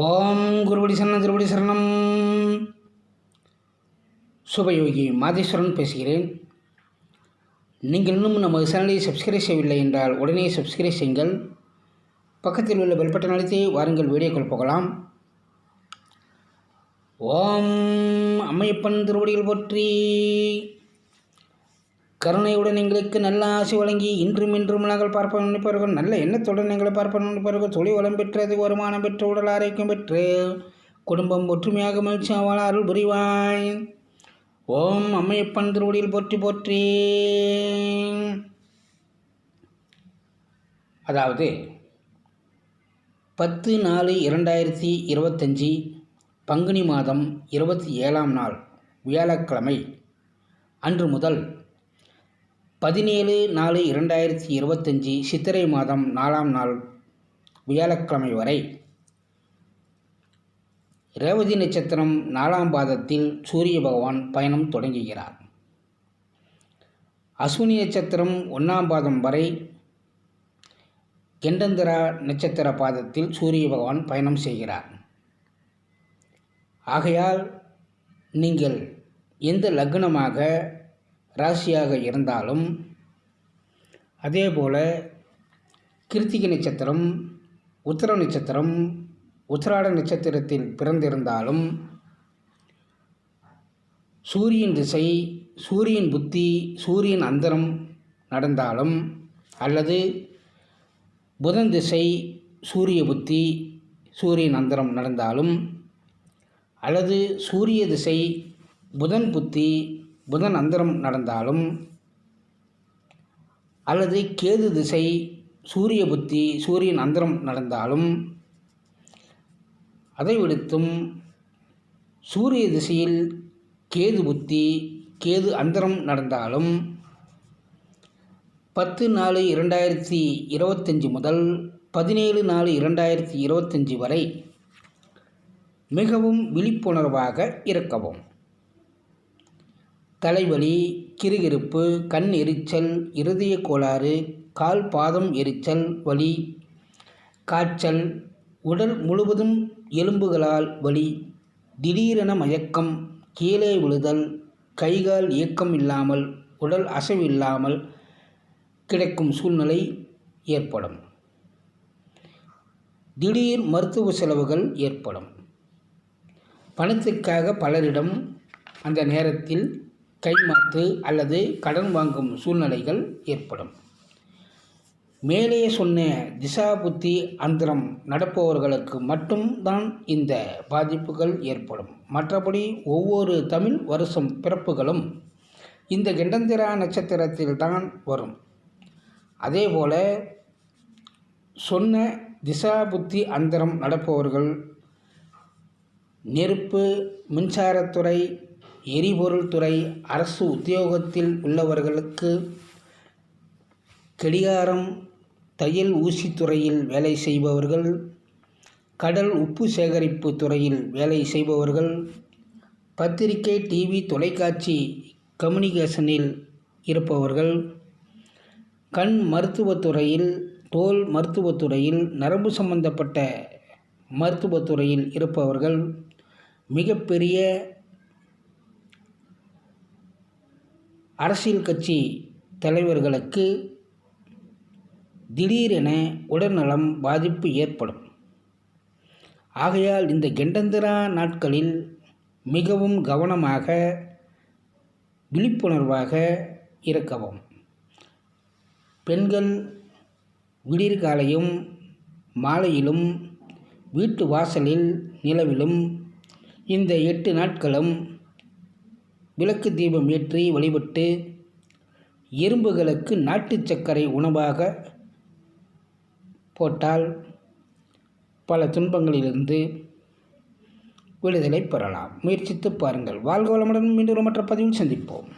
ஓம் குருவடி சரணம் திருவடி சரணம். சுபயோகி மாதேஸ்வரன் பேசுகிறேன். நீங்கள் இன்னும் நமது சேனலை சப்ஸ்கிரைப் செய்யவில்லை என்றால் உடனே சப்ஸ்கிரைப் செய்யுங்கள். பக்கத்தில் உள்ள பெல் பட்டன் அழுத்தி வாருங்கள் வீடியோக்கள் போகலாம். ஓம் அம்மையப்பன் திருவடிகள் போற்றி. கருணையுடன் எங்களுக்கு நல்ல ஆசை வழங்கி இன்றும் இன்றும் நாங்கள் பார்ப்போம். நினைப்பார்கள் நல்ல எண்ணத்துடன் எங்களை பார்ப்போம். நினைப்பார்கள் தொழில் வளம் பெற்றது வருமானம் பெற்று உடல் ஆரோக்கியம் பெற்று குடும்பம் ஒற்றுமையாக மகிழ்ச்சியாக வாழ அருள் புரிவாய். ஓம் அம்மையப்பன் திருவடியில் போற்றி போற்றி. அதாவது பத்து நாலு இரண்டாயிரத்தி இருபத்தஞ்சி பங்குனி மாதம் இருபத்தி ஏழாம் நாள் வியாழக்கிழமை அன்று முதல் பதினேழு நாலு இரண்டாயிரத்தி இருபத்தஞ்சி சித்திரை மாதம் நாலாம் நாள் வியாழக்கிழமை வரை ரேவதி நட்சத்திரம் நாலாம் பாதத்தில் சூரிய பகவான் பயணம் தொடங்குகிறார். அஸ்வினி நட்சத்திரம் ஒன்றாம் பாதம் வரை கெண்டந்திரா நட்சத்திர பாதத்தில் சூரிய பகவான் பயணம் செய்கிறார். ஆகையால் நீங்கள் எந்த லக்னமாக ராசியாக இருந்தாலும் அதே போல் கிருத்திகை நட்சத்திரம் உத்தர நட்சத்திரம் உத்திராட நட்சத்திரத்தில் பிறந்திருந்தாலும் சூரியன் திசை சூரியன் புத்தி சூரியன் அந்தரம் நடந்தாலும் அல்லது புதன் திசை சூரிய புத்தி சூரியன் அந்தரம் நடந்தாலும் அல்லது சூரிய திசை புதன் புத்தி புதன் அந்தரம் நடந்தாலும் அல்லது கேது திசை சூரிய புத்தி சூரியன் அந்தரம் நடந்தாலும் அதை விடுத்தும் சூரிய திசையில் கேது புத்தி கேது அந்தரம் நடந்தாலும் பத்து நாலு இரண்டாயிரத்தி இருபத்தஞ்சி முதல் பதினேழு நாலு இரண்டாயிரத்தி இருபத்தஞ்சி வரை மிகவும் விழிப்புணர்வாக இருக்கவும். தலைவலி கிறுகிறுப்பு கண் எரிச்சல் இருதய கோளாறு கால் பாதம் எரிச்சல் வலி காய்ச்சல் உடல் முழுவதும் எலும்புகளால் வலி திடீரென மயக்கம் கீழே விழுதல் கைகால் இயக்கம் இல்லாமல் உடல் அசைவில்லாமல் கிடைக்கும் சூழ்நிலை ஏற்படும். திடீர் மருத்துவ செலவுகள் ஏற்படும். பணத்திற்காக பலரிடம் அந்த நேரத்தில் கைமாற்று அல்லது கடன் வாங்கும் சூழ்நிலைகள் ஏற்படும். மேலே சொன்ன திசா புத்தி அந்தரம் நடப்பவர்களுக்கு மட்டும்தான் இந்த பாதிப்புகள் ஏற்படும். மற்றபடி ஒவ்வொரு தமிழ் வருஷம் பிறப்புகளும் இந்த கெண்டந்திரா நட்சத்திரத்தில் தான் வரும் அதேபோல் சொன்ன திசா புத்தி அந்தரம் நடப்பவர்கள் நெருப்பு மின்சாரத்துறை எரிபொருள் துறை அரசு உத்தியோகத்தில் உள்ளவர்களுக்கு கடிகாரம் தையல் ஊசி துறையில் வேலை செய்பவர்கள் கடல் உப்பு சேகரிப்பு துறையில் வேலை செய்பவர்கள் பத்திரிகை டிவி தொலைக்காட்சி கம்யூனிகேஷனில் இருப்பவர்கள் கண் மருத்துவத்துறையில் தோல் மருத்துவத்துறையில் நரம்பு சம்பந்தப்பட்ட மருத்துவத்துறையில் இருப்பவர்கள் மிகப்பெரிய அரசியல் கட்சி தலைவர்களுக்கு திடீரென உடல்நலம் பாதிப்பு ஏற்படும். ஆகையால் இந்த கெண்டந்திரா நாட்களில் மிகவும் கவனமாக விழிப்புணர்வாக இருக்கவும். பெண்கள் விடியற்காலையும் மாலையிலும் வீட்டு வாசலில் நிலவிலும் இந்த எட்டு நாட்களும் விளக்கு தீபம் ஏற்றி வழிபட்டு எறும்புகளுக்கு நாட்டு சர்க்கரை உணவாக போட்டால் பல துன்பங்களிலிருந்து விடுதலை பெறலாம். முயற்சித்து பாருங்கள். வாழ்க வளமுடன் மீண்டும் மற்ற பதிவில் சந்திப்போம்.